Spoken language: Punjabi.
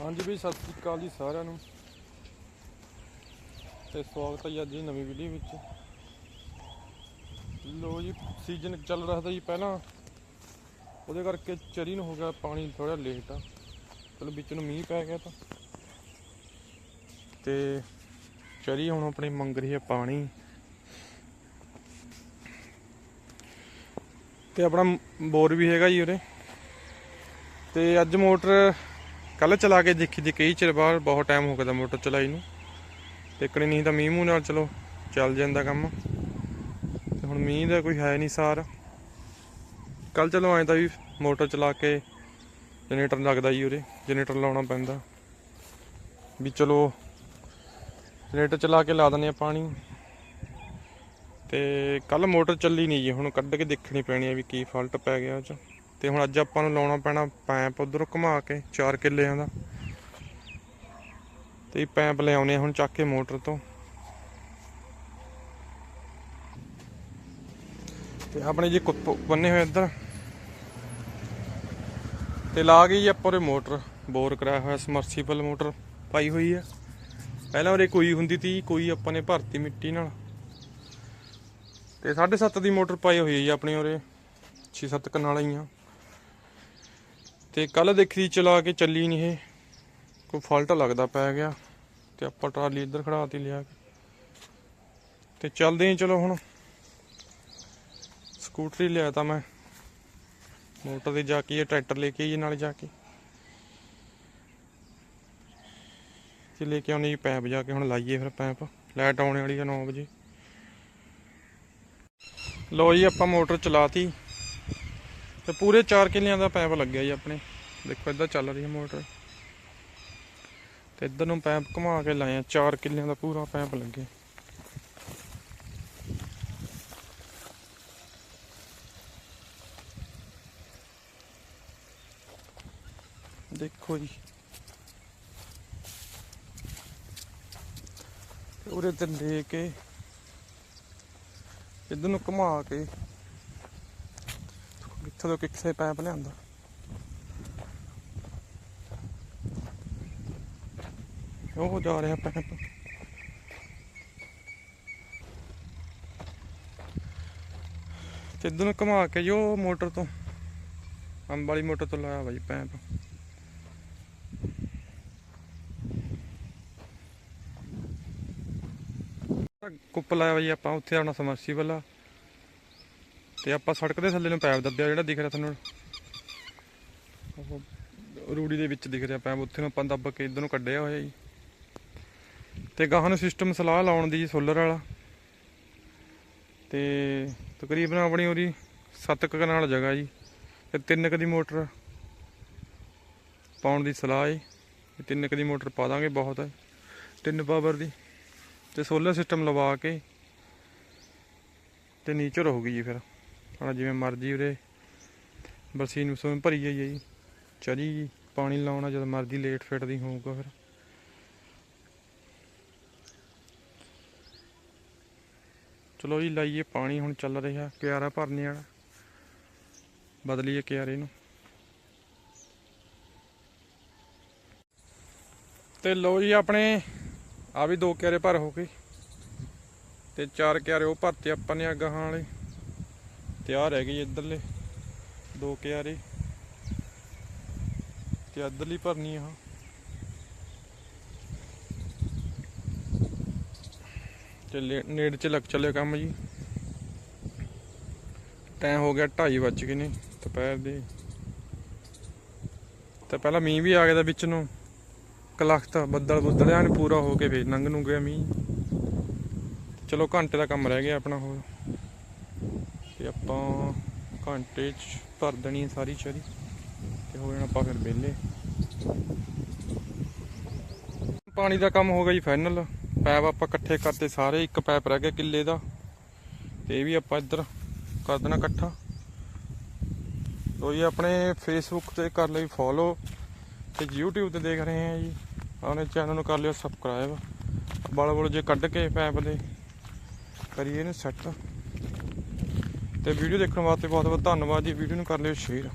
ਹਾਂਜੀ ਵੀ ਸਤਿ ਸ੍ਰੀ ਅਕਾਲ ਜੀ ਸਾਰਿਆਂ ਨੂੰ। ਤੇ ਸਵਾਗਤ ਹੈ ਜੀ ਅੱਜ ਦੀ ਨਵੀਂ ਵੀਡੀਓ ਵਿੱਚ। ਲੋ ਜੀ ਸੀਜ਼ਨ ਚੱਲ ਰਿਹਾ ਸੀ ਜੀ ਪਹਿਲਾਂ। ਉਹਦੇ ਕਰਕੇ ਚਰੀ ਨੂੰ ਹੋ ਗਿਆ ਪਾਣੀ ਥੋੜਾ ਲੇਟ ਆ। ਚਲੋ ਵਿੱਚ ਨੂੰ ਮੀਂਹ ਪੈ ਗਿਆ ਤਾਂ। ਤੇ ਚਰੀ ਹੁਣ ਆਪਣੀ ਮੰਗ ਰਹੀ ਹੈ ਪਾਣੀ। ਤੇ ਆਪਣਾ ਬੋਰ ਵੀ ਹੈਗਾ ਜੀ ਉਰੇ। ਤੇ ਅੱਜ ਮੋਟਰ ਕੱਲ ਚਲਾ ਕੇ ਦੇਖੀ ਦੀ ਕਈ ਚਿਰ ਬਾਅਦ ਬਹੁਤ ਟਾਈਮ ਹੋ ਗਿਆ ਦਾ ਮੋਟਰ ਚਲਾਈ ਨੂੰ। ਤੇ ਨਹੀਂ ਤਾਂ ਮੀਂਹ ਮੂੰਹ ਨਾਲ ਚਲੋ, ਚੱਲ ਜਾਂਦਾ ਕੰਮ। ਤੇ ਹੁਣ ਮੀਂਹ ਦਾ ਕੋਈ ਹੈ ਨਹੀਂ ਸਾਰ। ਕੱਲ ਚਲੋ ਐਂ ਤਾਂ ਵੀ ਮੋਟਰ ਚਲਾ ਕੇ ਜਨਰੇਟਰ ਲੱਗਦਾ ਜੀ ਉਰੇ, ਜਨਰੇਟਰ ਲਾਉਣਾ ਪੈਂਦਾ। ਵੀ ਚਲੋ, ਜਨਰੇਟਰ ਚਲਾ ਕੇ ਲਾ ਦਿੰਦੇ ਆ ਪਾਣੀ। ਤੇ ਕੱਲ ਮੋਟਰ ਚੱਲੀ ਨਹੀਂ ਜੀ, ਹੁਣ ਕੱਢ ਕੇ ਦੇਖਣੀ ਪੈਣੀ ਹੈ ਵੀ ਕੀ ਫਾਲਟ ਪੈ ਗਿਆ ਉਹ ਚ। ਤੇ ਹੁਣ ਅੱਜ ਆਪਾਂ ਨੂੰ ਲਾਉਣਾ ਪੈਣਾ ਪੈਂਪ ਉਧਰੋਂ ਘੁਮਾ ਕੇ 4 ਕਿੱਲਿਆਂ ਦਾ। ਤੇ ਇਹ ਪੈਪ ਹੁਣ ਚੱਕ ਕੇ ਮੋਟਰ ਤੋਂ। ਤੇ ਆਪਣੇ ਜੀ ਕੁੱਪ ਬੰਨੇ ਹੋਏ ਇੱਧਰ। ਤੇ ਲਾ ਗਈ ਜੀ ਆਪਾਂ ਉਰੇ ਮੋਟਰ, ਬੋਰ ਕਰਾਇਆ ਹੋਇਆ ਸਮਰਸੀਬਲ ਮੋਟਰ ਪਾਈ ਹੋਈ ਆ। ਪਹਿਲਾਂ ਉਰੇ ਕੋਈ ਹੁੰਦੀ ਤੀ, ਕੋਈ ਆਪਾਂ ਨੇ ਭਰਤੀ ਮਿੱਟੀ ਨਾਲ। ਤੇ 7.5 ਦੀ ਮੋਟਰ ਪਾਈ ਹੋਈ ਹੈ ਜੀ ਆਪਣੇ ਉਰੇ 6-7 ਕਨਾਲਾਂ ਹੀ ਆ ਤੇ ਕੱਲ ਦੇਖੀ ਚਲਾ ਕੇ ਚੱਲੀ ਨਹੀਂ ਇਹ। ਕੋਈ ਫਾਲਟ ਲੱਗਦਾ ਪੈ ਗਿਆ ਤੇ ਆਪਾਂ ਟਰਾਲੀ ਇੱਧਰ ਖੜਾਤੀ ਲਿਆ ਕੇ। ਤੇ ਚੱਲਦੇ ਹਾਂ ਚਲੋ ਹੁਣ। ਸਕੂਟਰੀ ਲਿਆ ਤਾਂ ਮੈਂ। ਮੋਟਰ ਤੇ ਜਾ ਕੇ ਟਰੈਕਟਰ ਲੈ ਕੇ ਆਈਏ ਨਾਲ ਜਾ ਕੇ। ਤੇ ਲੈ ਕੇ ਆਉਣੀ ਜੀ ਪੈਪ ਜਾ ਕੇ ਹੁਣ ਲਾਈਏ ਫਿਰ ਪੈਪ। ਲਾਈਟ ਆਉਣ ਵਾਲੀ ਆ 9 ਵਜੇ। ਲੋ ਜੀ ਆਪਾਂ ਮੋਟਰ ਚਲਾਤੀ ਤੇ ਪੂਰੇ 4 ਕਿੱਲਿਆਂ ਦਾ ਪੈਪ ਲੱਗਿਆ ਜੀ ਆਪਣੇ। ਦੇਖੋ ਇੱਧਰ ਚੱਲ ਰਹੀ ਹੈ ਮੋਟਰ। ਤੇ ਇੱਧਰ ਨੂੰ ਪੈਪ ਘੁਮਾ ਕੇ ਲਾਇਆ 4 ਕਿੱਲਿਆਂ ਦਾ ਪੂਰਾ ਪੈਪ ਲੱਗਿਆ ਦੇਖੋ ਜੀ। ਤੇ ਉਰੇ ਤੇ ਲੈ ਕੇ ਇੱਧਰ ਨੂੰ ਘੁਮਾ ਕੇ ਕਿੱਥੋਂ ਤੋਂ ਕਿੱਥੇ ਪੈਪ ਲਿਆਂਦਾ? ਉਹ ਜਾ ਰਿਹਾ ਪੈਪ। ਤੇ ਘੁਮਾ ਕੇ ਜੋ ਮੋਟਰ ਤੋਂ। ਅੰਬ ਵਾਲੀ ਮੋਟਰ ਤੋਂ ਲਾਇਆ ਬਾਈ ਪੈਪ। ਕੁੱਪ ਲਾਇਆ ਬਾਈ ਆਪਾਂ, ਉੱਥੇ ਆਪਣਾ ਸਮਰਸੀਬਲ ਆ। ਤੇ ਆਪਾਂ ਸੜਕ ਦੇ ਥੱਲੇ ਨੂੰ ਪੈਪ ਦੱਬਿਆ ਜਿਹੜਾ ਦਿਖ ਰਿਹਾ ਤੁਹਾਨੂੰ। ਉਹ ਰੂੜੀ ਦੇ ਵਿੱਚ ਦਿਖ ਰਿਹਾ ਪੈਪ, ਉੱਥੇ ਨੂੰ ਆਪਾਂ ਦੱਬ ਕੇ ਇਧਰ ਨੂੰ ਕੱਢਿਆ ਹੋਇਆ ਜੀ। ਤੇ ਗਾਹਾਂ ਨੂੰ ਸਿਸਟਮ ਸਲਾਹ ਲਾਉਣ ਦੀ ਸੋਲਰ ਵਾਲਾ। ਤੇ ਤਕਰੀਬਨ ਆਪਣੀ ਉਹਦੀ 7 ਕਨਾਲ ਜਗ੍ਹਾ ਜੀ, ਤੇ ਤਿੰਨ ਕ ਦੀ ਮੋਟਰ ਪਾਉਣ ਦੀ ਸਲਾਹ ਹੈ ਤਿੰਨ ਕ ਦੀ ਮੋਟਰ ਪਾ ਦਾਂਗੇ ਬਹੁਤ। ਹੈ ਤਿੰਨ ਪਾਵਰ ਦੀ। ਤੇ ਸੋਲਰ ਸਿਸਟਮ ਲਵਾ ਕੇ ਤੇ ਨੀਚੇ ਰਹੂਗੀ ਜੀ ਫਿਰ। ਹੁਣ ਜਿਵੇਂ ਮਰਜ਼ੀ ਉਰੇ। ਬਰਸੀ ਨੂੰ ਬਸੂਨ ਭਰੀ ਜਾਈ ਜੀ। ਚਰੀ ਪਾਣੀ ਲਾਉਣਾ ਜਦ ਮਰਜ਼ੀ ਲੇਟ ਫਿਟ ਦੀ ਹੋਊਗਾ ਫਿਰ। ਚਲੋ ਜੀ, ਲਾਈਏ ਪਾਣੀ, ਹੁਣ ਚੱਲ ਰਿਹਾ ਕਿਆਰਾ ਭਰਨੇ ਵਾਲਾ। ਬਦਲੀਏ ਕਿਆਰੇ ਨੂੰ। ਤੇ ਲੋ ਜੀ ਆਪਣੇ, ਆ ਵੀ ਦੋ ਕਿਆਰੇ ਭਰ ਹੋ ਗਏ। ਤੇ ਚਾਰ ਕਿਆਰੇ ਉਹ ਭਰਤੇ ਆਪਾਂ ਨੇ ਅਗਾਹਾਂ ਵਾਲੇ। ਤਿਆਰ ਰਹਿ ਗਈ ਇੱਧਰਲੇ। ਦੋ ਕਿਆਰੇ। ਤੇ ਇੱਧਰਲੀ ਭਰਨੀ ਆ। ਤੇ ਲੇ- ਨੇੜੇ ਚ ਲੱਗ ਚੱਲਿਆ ਕੰਮ ਜੀ। ਟਾਈਮ ਹੋ ਗਿਆ 2:30 ਵੱਜ ਗਏ ਨੇ ਦੁਪਹਿਰ ਦੇ। ਤੇ ਪਹਿਲਾਂ ਮੀਂਹ ਵੀ ਆ ਗਿਆ ਦਾ ਵਿੱਚ ਨੂੰ ਕਲਖਤ, ਬੱਦਲ ਬੁੱਦਲਿਆਂ ਨੇ ਪੂਰਾ ਹੋ ਕੇ ਫੇਰ ਲੰਘ ਨੂੰ ਗਿਆ ਮੀਂਹ। ਚਲੋ ਘੰਟੇ ਦਾ ਕੰਮ ਰਹਿ ਗਿਆ ਆਪਣਾ ਹੋਰ। ਤੇ ਆਪਾਂ ਘੰਟੇ ਚ ਭਰ ਦੇਣੀ ਹੈ ਸਾਰੀ ਚਰੀ ਤੇ ਹੋ ਜਾਣਾ ਆਪਾਂ ਫਿਰ ਵਿਹਲੇ। ਪਾਣੀ ਦਾ ਕੰਮ ਹੋ ਗਿਆ ਜੀ ਫਾਈਨਲ ਪੈਪ ਆਪਾਂ ਇਕੱਠੇ ਕਰਤੇ ਸਾਰੇ, ਇੱਕ ਪੈਪ ਰਹਿ ਗਿਆ ਕਿੱਲੇ ਦਾ। ਤੇ ਇਹ ਵੀ ਆਪਾਂ ਇੱਧਰ ਕਰ ਦੇਣਾ ਇਕੱਠਾ। ਲੋ ਜੀ, ਆਪਣੇ ਫੇਸਬੁੱਕ ਤੇ ਕਰ ਲਈ ਫੋਲੋ ਤੇ YouTube ਤੇ ਦੇਖ ਰਹੇ ਆ ਜੀ। ਆਪਣੇ ਚੈਨਲ ਨੂੰ ਕਰ ਲਿਓ ਸਬਸਕ੍ਰਾਈਬ ਬਲ ਬਲ ਜੇ ਕੱਢ ਕੇ ਪੈਪ ਦੇ, ਕਰੀਏ ਇਹਨੂੰ ਸੈੱਟ ਤੇ ਵੀਡੀਓ ਦੇਖਣ ਵਾਸਤੇ ਬਹੁਤ ਬਹੁਤ ਧੰਨਵਾਦ ਜੀ। ਵੀਡੀਓ ਨੂੰ ਕਰ ਲਿਓ ਸ਼ੇਅਰ।